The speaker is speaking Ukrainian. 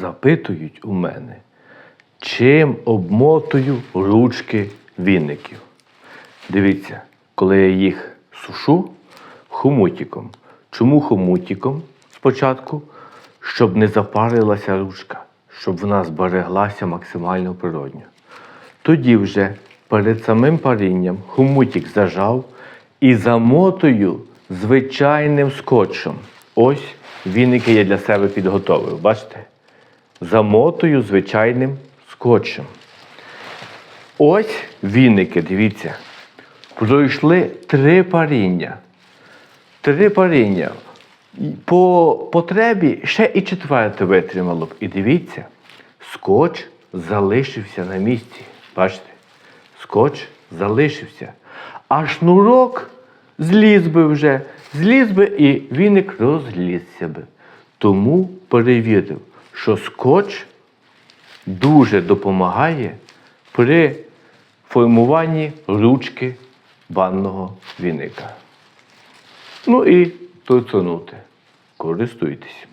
запитують у мене, чим обмотую ручки віників. Дивіться, коли я їх сушу хомутиком. Чому хомутиком спочатку? Щоб не запарилася ручка, щоб вона збереглася максимально природньо. Тоді вже перед самим парінням хомутик зажав і замотую звичайним скотчем. Ось віники я для себе підготовив. Бачите? Замотую звичайним скотчем. Ось віники, дивіться. Пройшли три паріння. Три паріння. По потребі ще і четверте витримало б. І дивіться, скотч залишився на місці. Бачите? Скотч залишився. А шнурок зліз би вже, зліз би і віник розлізся би. Тому перевірив, що скотч дуже допомагає при формуванні ручки банного віника. Ну і торцонути. Користуйтесь.